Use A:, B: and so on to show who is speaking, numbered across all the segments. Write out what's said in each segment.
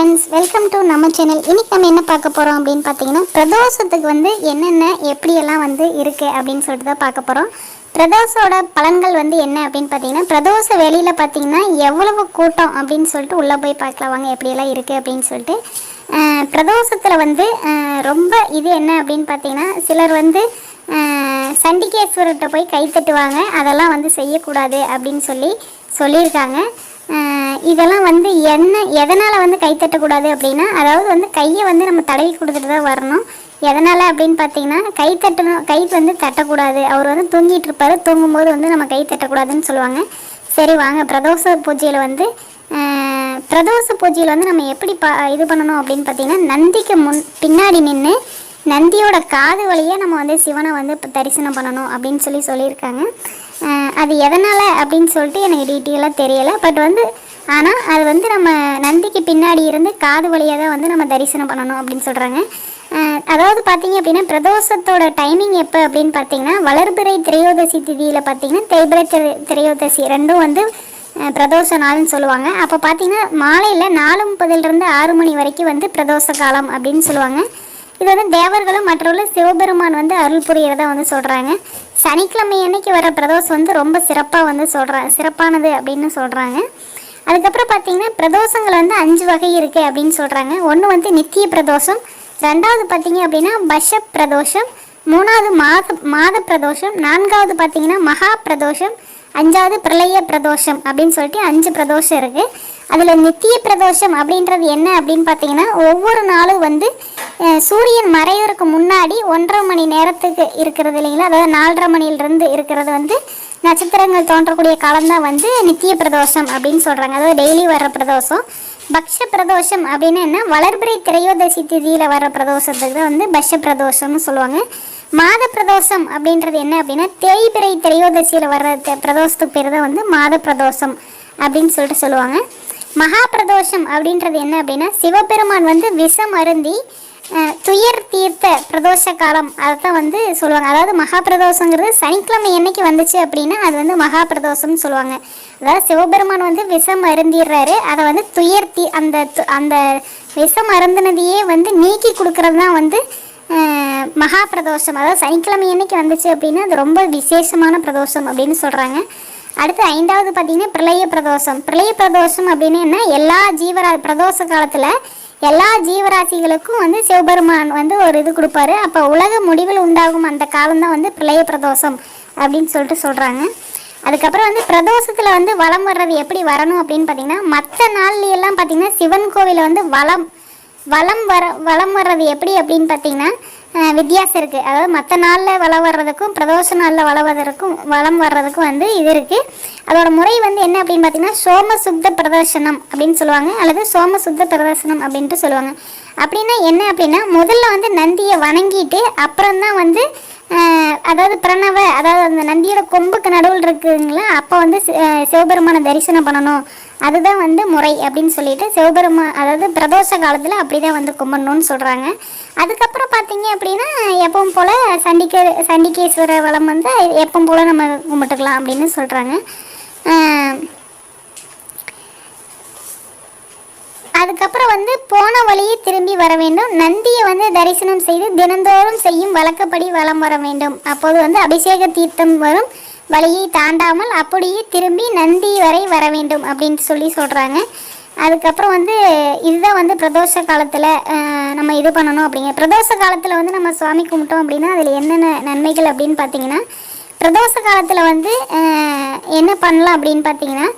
A: Friends welcome to நம்ம channel இன்னைக்கு நம்ம என்ன பார்க்க போகிறோம் அப்படின்னு பார்த்தீங்கன்னா பிரதோஷத்துக்கு வந்து என்னென்ன எப்படியெல்லாம் வந்து இருக்குது அப்படின்னு சொல்லிட்டு தான் பார்க்க போகிறோம் பிரதோஷோட பலன்கள் வந்து என்ன அப்படின்னு பார்த்தீங்கன்னா பிரதோஷ வெளியில் பார்த்தீங்கன்னா எவ்வளவு கூட்டம் அப்படின்னு சொல்லிட்டு உள்ளே போய் பார்க்கலாம் வாங்க எப்படியெல்லாம் இருக்குது அப்படின்னு சொல்லிட்டு. பிரதோஷத்தில் வந்து ரொம்ப இது என்ன அப்படின்னு பார்த்தீங்கன்னா சிலர் வந்து சண்டிகேஸ்வரர்கிட்ட போய் கை தட்டுவாங்க. அதெல்லாம் வந்து செய்யக்கூடாது அப்படின்னு சொல்லி சொல்லியிருக்காங்க. இதெல்லாம் வந்து என்ன எதனால் வந்து கை தட்டக்கூடாது அப்படின்னா அதாவது வந்து கையை வந்து நம்ம தடவி கொடுத்துட்டு தான் வரணும். எதனால் அப்படின்னு பார்த்தீங்கன்னா கை தட்டணும் கை வந்து தட்டக்கூடாது. அவர் வந்து தூங்கிட்டு இருப்பார். தூங்கும்போது வந்து நம்ம கை தட்டக்கூடாதுன்னு சொல்லுவாங்க. சரி வாங்க. பிரதோஷ பூஜையில் வந்து பிரதோஷ பூஜையில் வந்து நம்ம எப்படி பா இது பண்ணணும் அப்படின்னு பார்த்தீங்கன்னா நந்திக்கு முன் பின்னாடி நின்று நந்தியோட காது வழியே நம்ம வந்து சிவனை வந்து தரிசனம் பண்ணணும் அப்படின்னு சொல்லி சொல்லியிருக்காங்க. அது எதனால் அப்படின்னு சொல்லிட்டு எனக்கு டீட்டெயிலாக தெரியலை. பட் வந்து ஆனால் அது வந்து நம்ம நந்திக்கு பின்னாடி இருந்து காது வழியாக தான் வந்து நம்ம தரிசனம் பண்ணணும் அப்படின்னு சொல்கிறாங்க அதாவது பார்த்தீங்க அப்படின்னா பிரதோஷத்தோட டைமிங் எப்போ அப்படின்னு பார்த்தீங்கன்னா வளர்பிறை திரையோதசி திதியில் பார்த்தீங்கன்னா தேய்பிரை திரை திரையோதசி ரெண்டும் வந்து பிரதோஷ நாள்னு சொல்லுவாங்க. அப்போ பார்த்தீங்கன்னா மாலையில் நாலு முப்பதுலேருந்து ஆறு மணி வரைக்கும் வந்து பிரதோஷ காலம் அப்படின்னு சொல்லுவாங்க. இது வந்து தேவர்களும் மற்றவர்கள் சிவபெருமான் வந்து அருள் புரியறதா வந்து சொல்கிறாங்க சனிக்கிழமை அன்னைக்கு வர பிரதோஷம் வந்து ரொம்ப சிறப்பாக வந்து சொல்கிறாங்க சிறப்பானது அப்படின்னு சொல்கிறாங்க அதுக்கப்புறம் பார்த்தீங்கன்னா பிரதோஷங்கள் வந்து அஞ்சு வகை இருக்குது அப்படின்னு சொல்கிறாங்க ஒன்று வந்து நித்திய பிரதோஷம் ரெண்டாவது பார்த்தீங்க அப்படின்னா பஷ பிரதோஷம் மூணாவது மாத மாத பிரதோஷம் நான்காவது பார்த்தீங்கன்னா மகா பிரதோஷம் அஞ்சாவது பிரளய பிரதோஷம் அப்படின்னு சொல்லிட்டு அஞ்சு பிரதோஷம் இருக்குது அதில் நித்திய பிரதோஷம் அப்படின்றது என்ன அப்படின்னு பார்த்தீங்கன்னா ஒவ்வொரு நாளும் வந்து சூரியன் மறைவதற்கு முன்னாடி ஒன்றரை மணி நேரத்துக்கு இருக்கிறது இல்லைங்களா? அதாவது நாலரை மணியிலிருந்து இருக்கிறது வந்து நட்சத்திரங்கள் தோன்றக்கூடிய காலம்தான் வந்து நித்திய பிரதோஷம் அப்படின்னு சொல்கிறாங்க அதாவது டெய்லி வர்ற பிரதோஷம். பக்ஷ பிரதோஷம் அப்படின்னு என்ன? வளர்பிறை திரையோதசி திதியில் வர பிரதோஷத்துக்கு தான் வந்து பக்ஷ பிரதோஷம்னு சொல்லுவாங்க. மாத பிரதோஷம் அப்படின்றது என்ன அப்படின்னா தேய்பிறை திரையோதசியில் வர்ற பிரதோஷத்துக்கு பேர் தான் வந்து மாத பிரதோஷம் அப்படின்னு சொல்லிட்டு சொல்லுவாங்க. மகா பிரதோஷம் அப்படின்றது என்ன அப்படின்னா சிவபெருமான் வந்து விஷம் அருந்தி துயர் தீர்த்த பிரதோஷ காலம் அதைத்தான் வந்து சொல்லுவாங்க. அதாவது மகா பிரதோஷங்கிறது சனிக்கிழமை என்னைக்கு வந்துச்சு அப்படின்னா அது வந்து மகா பிரதோஷம்னு சொல்லுவாங்க. அதாவது சிவபெருமான் வந்து விஷம் அருந்திடுறாரு. அதை வந்து துயர் தீ அந்த து- அந்த விஷம் அருந்தினதையே வந்து நீக்கி கொடுக்கறது தான் வந்து மகா பிரதோஷம் அதாவது சனிக்கிழமை என்னைக்கு வந்துச்சு அப்படின்னா அது ரொம்ப விசேஷமான பிரதோஷம் அப்படின்னு சொல்கிறாங்க அடுத்து ஐந்தாவது பார்த்தீங்கன்னா பிரளய பிரதோஷம். பிரளய பிரதோஷம் அப்படின்னு என்ன? எல்லா ஜீவரா பிரதோஷ காலத்தில் எல்லா ஜீவராசிகளுக்கும் வந்து சிவபெருமான் வந்து ஒரு இது கொடுப்பாரு. அப்போ உலக முடிவில் உண்டாகும் அந்த காலம்தான் வந்து பிரளய பிரதோஷம் அப்படின்னு சொல்லிட்டு சொல்கிறாங்க அதுக்கப்புறம் வந்து பிரதோஷத்தில் வந்து வளம் வர்றது எப்படி வரணும் அப்படின்னு பார்த்தீங்கன்னா மற்ற நாள்லையெல்லாம் பார்த்தீங்கன்னா சிவன் கோவிலில் வந்து வளம் வலம் வர வளம் வர்றது எப்படி அப்படின்னு பார்த்தீங்கன்னா வித்தியாசம் இருக்குது அதாவது மற்ற நாளில் வளம் வர்றதுக்கும் பிரதோஷ நாளில் வளவதற்கும் வளம் வர்றதுக்கும் வந்து இது இருக்குது அதோட முறை வந்து என்ன அப்படின்னு பார்த்தீங்கன்னா சோம சுத்த பிரதர்சனம் அப்படின்னு சொல்லுவாங்க அல்லது சோம சுத்த பிரதர்சனம் அப்படின்ட்டு சொல்லுவாங்க. அப்படின்னா என்ன அப்படின்னா முதல்ல வந்து நந்தியை வணங்கிட்டு அப்புறம்தான் வந்து அதாவது பிரணவ அதாவது அந்த நந்தியோட கொம்புக்கு நடுவில் இருக்குங்களா அப்போ வந்து சிவபெருமானை தரிசனம் பண்ணணும். அதுதான் வந்து முறை அப்படின்னு சொல்லிட்டு சிவபெருமா அதாவது பிரதோஷ காலத்தில் அப்படி தான் வந்து கும்பிடணும்னு சொல்கிறாங்க அதுக்கப்புறம் பார்த்தீங்க அப்படின்னா எப்பவும் போல் சண்டிக்க சண்டிகேஸ்வர வளம் வந்து எப்பவும் போல் நம்ம கும்பிட்டுக்கலாம் அப்படின்னு சொல்கிறாங்க அதுக்கப்புறம் வந்து போன வழியே திரும்பி வர வேண்டும். நந்தியை வந்து தரிசனம் செய்து தினந்தோறும் செய்யும் வழக்கப்படி வலம் வர வேண்டும். அப்போது வந்து அபிஷேக தீர்த்தம் வரும். வழியை தாண்டாமல் அப்படியே திரும்பி நந்தி வரை வர வேண்டும் அப்படின்னு சொல்லி சொல்கிறாங்க அதுக்கப்புறம் வந்து இதுதான் வந்து பிரதோஷ காலத்தில் நம்ம இது பண்ணணும் அப்படிங்க. பிரதோஷ காலத்தில் வந்து நம்ம சுவாமி கும்பிட்டோம் அப்படின்னா அதில் என்னென்ன நன்மைகள் அப்படின்னு பார்த்தீங்கன்னா பிரதோஷ காலத்தில் வந்து என்ன பண்ணலாம் அப்படின்னு பார்த்தீங்கன்னா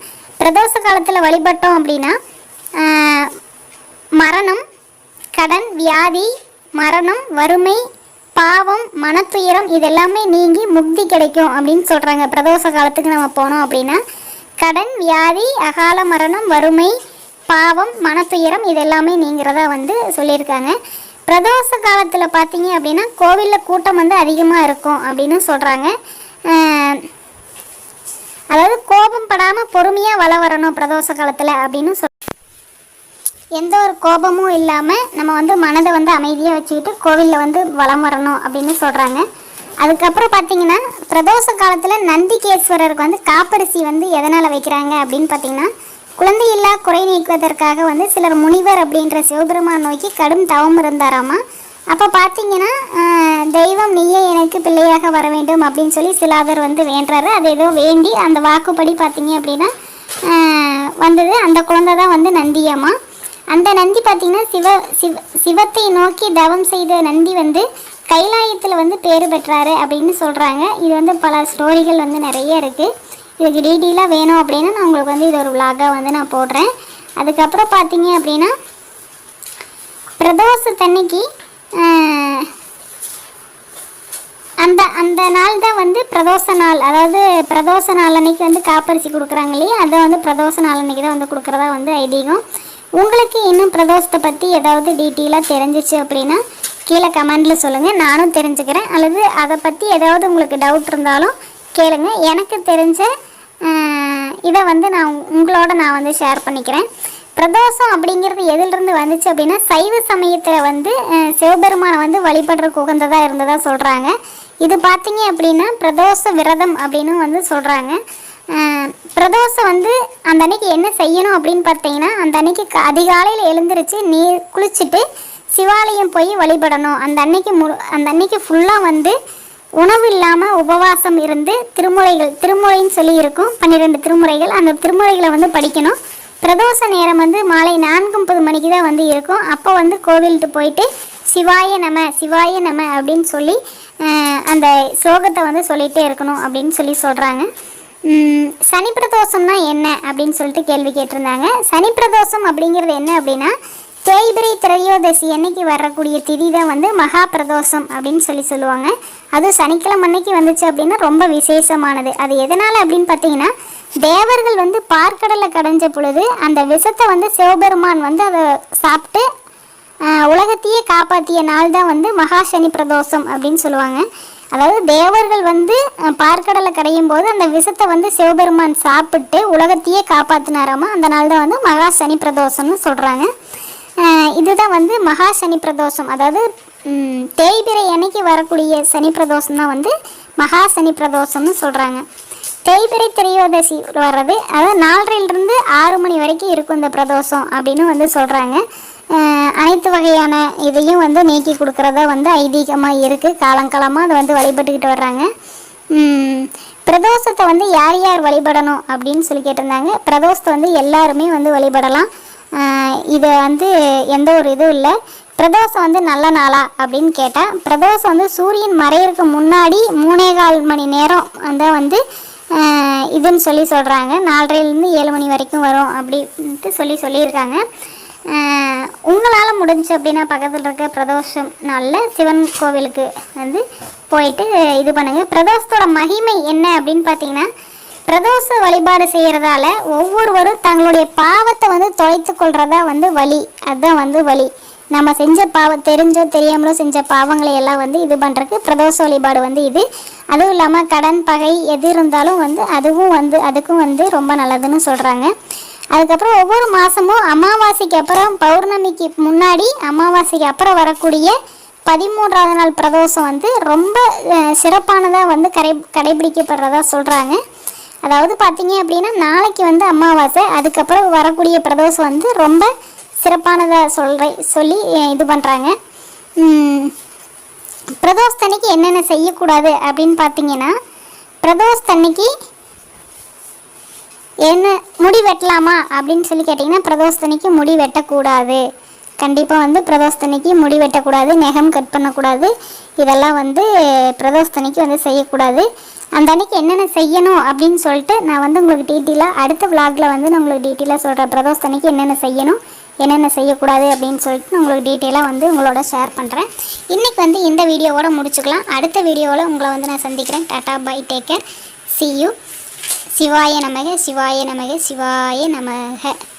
A: பிரதோஷ காலத்தில் வழிபட்டோம் அப்படின்னா மரணம் கடன் வியாதி மரணம் வறுமை பாவம் மனத்துயரம் இதெல்லாமே நீங்கி முக்தி கிடைக்கும் அப்படின்னு சொல்கிறாங்க பிரதோஷ காலத்துக்கு நம்ம போனோம் அப்படின்னா கடன் வியாதி அகால மரணம் வறுமை பாவம் மனத்துயரம் இதெல்லாமே நீங்கிறதா வந்து சொல்லியிருக்காங்க. பிரதோஷ காலத்தில் பார்த்தீங்க அப்படின்னா கோவிலில் கூட்டம் வந்து அதிகமாக இருக்கும் அப்படின்னு சொல்கிறாங்க அதாவது கோபம் படாமல் பொறுமையாக வள வரணும் பிரதோஷ காலத்தில் அப்படின்னு சொல் எந்த ஒரு கோபமும் இல்லாமல் நம்ம வந்து மனதை வந்து அமைதியாக வச்சுக்கிட்டு கோவிலில் வந்து வலம் வரணும் அப்படின்னு சொல்கிறாங்க அதுக்கப்புறம் பார்த்தீங்கன்னா பிரதோஷ காலத்தில் நந்திகேஸ்வரருக்கு வந்து காப்பரிசி வந்து எதனால் வைக்கிறாங்க அப்படின்னு பார்த்தீங்கன்னா குழந்தையில்லா குறை நீக்குவதற்காக வந்து சிலர் முனிவர் அப்படின்ற சிவபெருமான் நோக்கி கடும் தவம் இருந்தாராமா? அப்போ பார்த்தீங்கன்னா தெய்வம் நீயே எனக்கு பிள்ளையாக வர வேண்டும் அப்படின்னு சொல்லி சிலாதர் வந்து வேண்டுறாரு. அது ஏதோ வேண்டி அந்த வாக்குப்படி பார்த்தீங்க அப்படின்னா வந்தது. அந்த குழந்தை தான் வந்து நந்தியம்மா. அந்த நந்தி பார்த்தீங்கன்னா சிவ சிவ சிவத்தை நோக்கி தவம் செய்த நந்தி வந்து கைலாயத்தில் வந்து பேறு பெற்றாரு அப்படின்னு சொல்கிறாங்க இது வந்து பல ஸ்டோரிகள் வந்து நிறைய இருக்குது இதுக்கு டீட்டெயிலாக வேணும் அப்படின்னா நான் உங்களுக்கு வந்து இது ஒரு விலாகாக வந்து நான் போடுறேன். அதுக்கப்புறம் பார்த்தீங்க அப்படின்னா பிரதோஷத்தன்னைக்கு அந்த அந்த நாள் தான் வந்து பிரதோஷ நாள். அதாவது பிரதோஷ நாள் அன்னைக்கு வந்து காப்பரிசி கொடுக்குறாங்க இல்லையா? அதை வந்து பிரதோஷ நாள் அன்னைக்கு தான் வந்து கொடுக்குறதா வந்து ஐதீகம். உங்களுக்கு இன்னும் பிரதோஷத்தை பற்றி ஏதாவது டீட்டெயிலாக தெரிஞ்சிச்சு அப்படின்னா கீழே கமெண்டில் சொல்லுங்கள் நானும் தெரிஞ்சுக்கிறேன். அல்லது அதை பற்றி ஏதாவது உங்களுக்கு டவுட் இருந்தாலும் கேளுங்க. எனக்கு தெரிஞ்ச இதை வந்து நான் உங்களோட நான் வந்து ஷேர் பண்ணிக்கிறேன். பிரதோஷம் அப்படிங்கிறது எதிலிருந்து வந்துச்சு அப்படின்னா சைவ சமயத்தில் வந்து சிவபெருமானை வந்து வழிபடுறதுக்கு உகந்ததாக இருந்ததாக சொல்கிறாங்க இது பார்த்தீங்க அப்படின்னா பிரதோஷ விரதம் அப்படின்னு வந்து சொல்கிறாங்க பிரதோஷம் வந்து அந்த அன்னைக்கு என்ன செய்யணும் அப்படின்னு பார்த்தீங்கன்னா அந்த அன்னைக்கு க- அதிகாலையில் எழுந்திருச்சு நீர் குளிச்சுட்டு சிவாலயம் போய் வழிபடணும். அந்த அன்னைக்கு மு அந்த அன்னைக்கு ஃபுல்லாக வந்து உணவு இல்லாமல் உபவாசம் இருந்து திருமுறைகள் திருமுறைன்னு சொல்லி இருக்கும். பன்னிரெண்டு திருமுறைகள். அந்த திருமுறைகளை வந்து படிக்கணும். பிரதோஷ நேரம் வந்து மாலை நான்கு முப்பது மணிக்கு தான் வந்து இருக்கும். அப்போ வந்து கோவில்கிட்ட போயிட்டு சிவாய நம சிவாய நம அப்படின்னு சொல்லி அந்த ஸ்லோகத்தை வந்து சொல்லிகிட்டே இருக்கணும் அப்படின்னு சொல்லி சொல்கிறாங்க சனி பிரதோஷம்னா என்ன அப்படின்னு சொல்லிட்டு கேள்வி கேட்டிருந்தாங்க. சனி பிரதோஷம் அப்படிங்கிறது என்ன அப்படின்னா தேய்பிரை திரையோதசி அன்னைக்கு வரக்கூடிய திதி தான் வந்து மகா பிரதோஷம் அப்படின்னு சொல்லி சொல்லுவாங்க. அதுவும் சனிக்கிழமை அன்னைக்கு வந்துச்சு அப்படின்னா ரொம்ப விசேஷமானது. அது எதனால் அப்படின்னு பார்த்தீங்கன்னா தேவர்கள் வந்து பார்க்கடலை கடைஞ்ச பொழுது அந்த விஷத்தை வந்து சிவபெருமான் வந்து அதை சாப்பிட்டு உலகத்தையே காப்பாற்றிய நாள் தான் வந்து மகா சனி பிரதோஷம் அப்படின்னு சொல்லுவாங்க. அதாவது தேவர்கள் வந்து பார்க்கடலை கரையும் போது அந்த விஷத்தை வந்து சிவபெருமான் சாப்பிட்டு உலகத்தையே காப்பாற்றினாராமா அந்த நாள் தான் வந்து மகா சனி பிரதோஷம்னு சொல்கிறாங்க இதுதான் வந்து மகா சனி பிரதோஷம். அதாவது தேய்பிரை தேய்பிறை அன்னைக்கு வரக்கூடிய சனி பிரதோஷம் தான் வந்து மகா சனி பிரதோஷம்னு சொல்கிறாங்க தேய்பிறை திரையோதசி வர்றது அதாவது நாலரையிலிருந்து ஆறு மணி வரைக்கும் இருக்கும் இந்த பிரதோஷம் அப்படின்னு வந்து சொல்கிறாங்க அனைத்து வகையான இதையும் வந்து நீக்கி கொடுக்குறதா வந்து ஐதீகமாக இருக்குது காலங்காலமாக அதை வந்து வழிபட்டுக்கிட்டு வர்றாங்க. பிரதோஷத்தை வந்து யார் யார் வழிபடணும் அப்படின்னு சொல்லி கேட்டிருந்தாங்க. பிரதோஷத்தை வந்து எல்லாருமே வந்து வழிபடலாம். இதை வந்து எந்த ஒரு இதுவும் இல்லை. பிரதோஷம் வந்து நல்ல நாளா அப்படின்னு கேட்டால் பிரதோஷம் வந்து சூரியன் மறையிறதுக்கு முன்னாடி மூணே கால் மணி நேரம் வந்து வந்து இதுன்னு சொல்லி சொல்கிறாங்க நாலரைலேருந்து ஏழு மணி வரைக்கும் வரும் அப்படின்ட்டு சொல்லி சொல்லியிருக்காங்க. உங்களால் முடிஞ்சு அப்படின்னா பக்கத்தில் இருக்க பிரதோஷம் நாளில் சிவன் கோவிலுக்கு வந்து போயிட்டு இது பண்ணுங்கள் பிரதோஷத்தோட மகிமை என்ன அப்படின்னு பார்த்தீங்கன்னா பிரதோஷ வழிபாடு செய்கிறதால ஒவ்வொருவரும் தங்களுடைய பாவத்தை வந்து தொலைத்து கொள்றதா வந்து வழி. அதுதான் வந்து வழி. நம்ம செஞ்ச பாவம் தெரிஞ்சோ தெரியாமலோ செஞ்ச பாவங்களை எல்லாம் வந்து இது பண்ணுறதுக்கு பிரதோஷ வழிபாடு வந்து இது. அதுவும் இல்லாமல் கடன் பகை எது இருந்தாலும் வந்து அதுவும் வந்து அதுக்கும் வந்து ரொம்ப நல்லதுன்னு சொல்கிறாங்க அதுக்கப்புறம் ஒவ்வொரு மாதமும் அமாவாசைக்கு அப்புறம் பௌர்ணமிக்கு முன்னாடி அமாவாசைக்கு அப்புறம் வரக்கூடிய பதிமூன்றாவது நாள் பிரதோஷம் வந்து ரொம்ப சிறப்பானதாக வந்து கடை கடைபிடிக்கப்படுறதா சொல்கிறாங்க அதாவது பார்த்தீங்க அப்படின்னா நாளைக்கு வந்து அமாவாசை அதுக்கப்புறம் வரக்கூடிய பிரதோஷம் வந்து ரொம்ப சிறப்பானதாக சொல்கிற சொல்லி இது பண்ணுறாங்க பிரதோஷத்தன்னைக்கு என்னென்ன செய்யக்கூடாது அப்படின்னு பார்த்தீங்கன்னா பிரதோஷத்தன்னைக்கு என்ன முடி வெட்டலாமா அப்படின்னு சொல்லி கேட்டிங்கன்னா பிரதோஷத்தனைக்கு முடி வெட்டக்கூடாது. கண்டிப்பாக வந்து பிரதோஷத்தனைக்கு முடி வெட்டக்கூடாது நெகம் கட் பண்ணக்கூடாது. இதெல்லாம் வந்து பிரதோஷத்தனைக்கு வந்து செய்யக்கூடாது. அந்த அன்னைக்கு என்னென்ன செய்யணும் அப்படின்னு சொல்லிட்டு நான் வந்து உங்களுக்கு டீட்டெயிலாக அடுத்த விளாகில் வந்து நான் உங்களுக்கு டீட்டெயிலாக சொல்கிறேன் பிரதோஷத்தனைக்கு என்னென்ன செய்யணும் என்னென்ன செய்யக்கூடாது அப்படின்னு சொல்லிட்டு நான் உங்களுக்கு டீட்டெயிலாக வந்து உங்களோட ஷேர் பண்ணுறேன் இன்றைக்கி வந்து இந்த வீடியோவோட முடிச்சுக்கலாம். அடுத்த வீடியோவில் உங்களை வந்து நான் சந்திக்கிறேன். Tata bye take care see you சிவாய நமக சிவாய நமக சிவாய நமக.